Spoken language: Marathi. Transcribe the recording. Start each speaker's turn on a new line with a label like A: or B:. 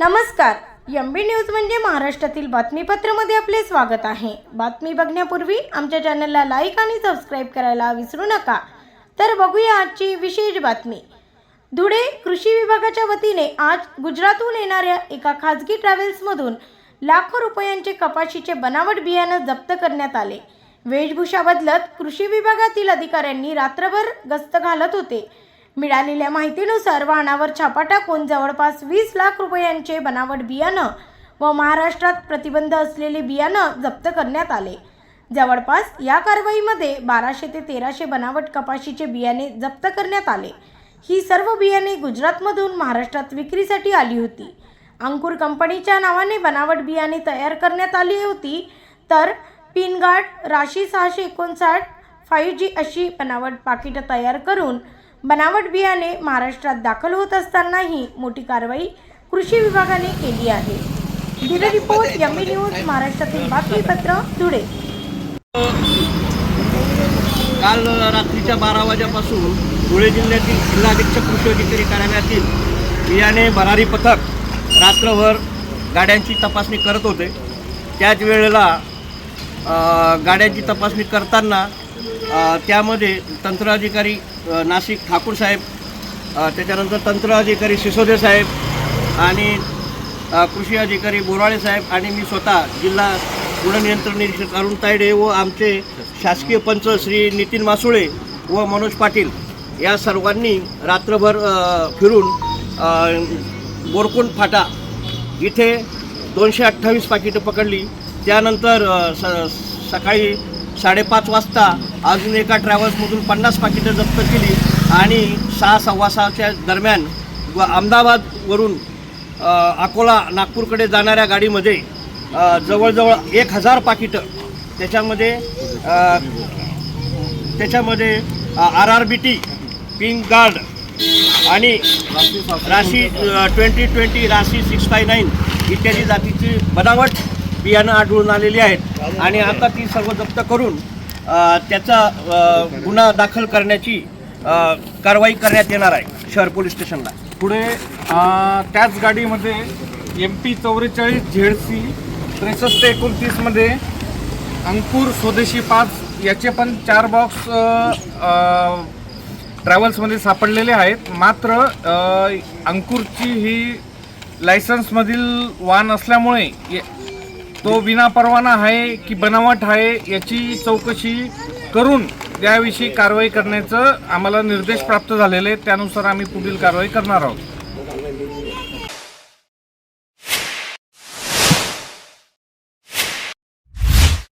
A: नमस्कार. एम बी न्यूज म्हणजे महाराष्ट्रातील बातमीपत्रामध्ये आपले स्वागत आहे. बातमी बघण्यापूर्वी आमच्या चॅनलला लाईक आणि सबस्क्राईब करायला विसरू नका. तर बघूया आजची विशेष बातमी. धुळे कृषी विभागाच्या वतीने आज गुजरातहून येणाऱ्या एका खाजगी ट्रॅव्हल्समधून लाखो रुपयांचे कपाशीचे बनावट बियाणं जप्त करण्यात आले. वेशभूषा बदलत कृषी विभागातील अधिकाऱ्यांनी रात्रभर गस्त घालत होते. मिळालेल्या माहितीनुसार वाहनावर छापा टाकून जवळपास वीस लाख रुपयांचे बनावट बियाणं व महाराष्ट्रात प्रतिबंध असलेले बियाणं जप्त करण्यात आले. जवळपास या कारवाईमध्ये बाराशे ते तेराशे बनावट कपाशीचे बियाणे जप्त करण्यात आले. ही सर्व बियाणे गुजरातमधून महाराष्ट्रात विक्रीसाठी आली होती. अंकुर कंपनीच्या नावाने बनावट बियाणे तयार करण्यात आली होती. तर पिनगार्ड राशी सहाशे एकोणसाठ फाईव्ह जी अशी बनावट पाकिटं तयार करून बनावट बियाणे महाराष्ट्रात दाखल होत असतानाही मोठी कारवाई कृषी विभागाने केली आहे. ब्युरो रिपोर्ट एम न्यूज महाराष्ट्रातील बातमीपत्र धुळे.
B: काल रात्रीच्या बारा वाजेपासून धुळे जिल्ह्यातील जिल्हा अधीक्षक कृषी अधिकारी कार्यालयातील बियाणे भरारी पथक रात्रभर गाड्यांची तपासणी करत होते. त्याच वेळेला गाड्यांची तपासणी करताना त्यामध्ये तंत्र अधिकारी अ, नाशिक ठाकूर साहेब त्याच्यानंतर तंत्र अधिकारी सिसोदे साहेब आणि कृषी अधिकारी बोराळे साहेब आणि मी स्वतः जिल्हा गुणनियंत्रण निरीक्षक अरुण तायडे व आमचे शासकीय पंच श्री नितीन मासुळे व मनोज पाटील या सर्वांनी रात्रभर फिरून बोरकुंड फाटा इथे दोनशे अठ्ठावीस पाकिटं पकडली. त्यानंतर स सकाळी साडेपाच वाजता अजून एका ट्रॅव्हल्समधून पन्नास पाकिटं जप्त केली आणि सहा सव्वा सहाच्या दरम्यान व अहमदाबादवरून अकोला नागपूरकडे जाणाऱ्या गाडीमध्ये जवळजवळ एक हजार पाकिटं त्याच्यामध्ये त्याच्यामध्ये R R B T pink guard आणि Rashi twenty twenty Rashi six five nine इत्यादी जातीची बनावट बियाणं आढळून आलेली आहेत. आणि आता ती सर्व जप्त करून त्याचा गुन्हा दाखल करण्याची कारवाई करण्यात येणार आहे शहर पोलीस स्टेशनला.
C: पुढे त्याच गाडीमध्ये एम पी चौवेचाळीस झेड सी त्रेसष्ट एकोणतीसमध्ये अंकुर स्वदेशी पाच याचे पण चार बॉक्स ट्रॅव्हल्समध्ये सापडलेले आहेत. मात्र अंकुरची ही लायसन्समधील वाहन असल्यामुळे ये- तो विनापरवाना आहे की बनावट आहे याची चौकशी करून त्याविषयी कारवाई करण्याचं आम्हाला निर्देश प्राप्त झालेले आहेत. त्यानुसार आम्ही पुढील कारवाई करणार आहोत.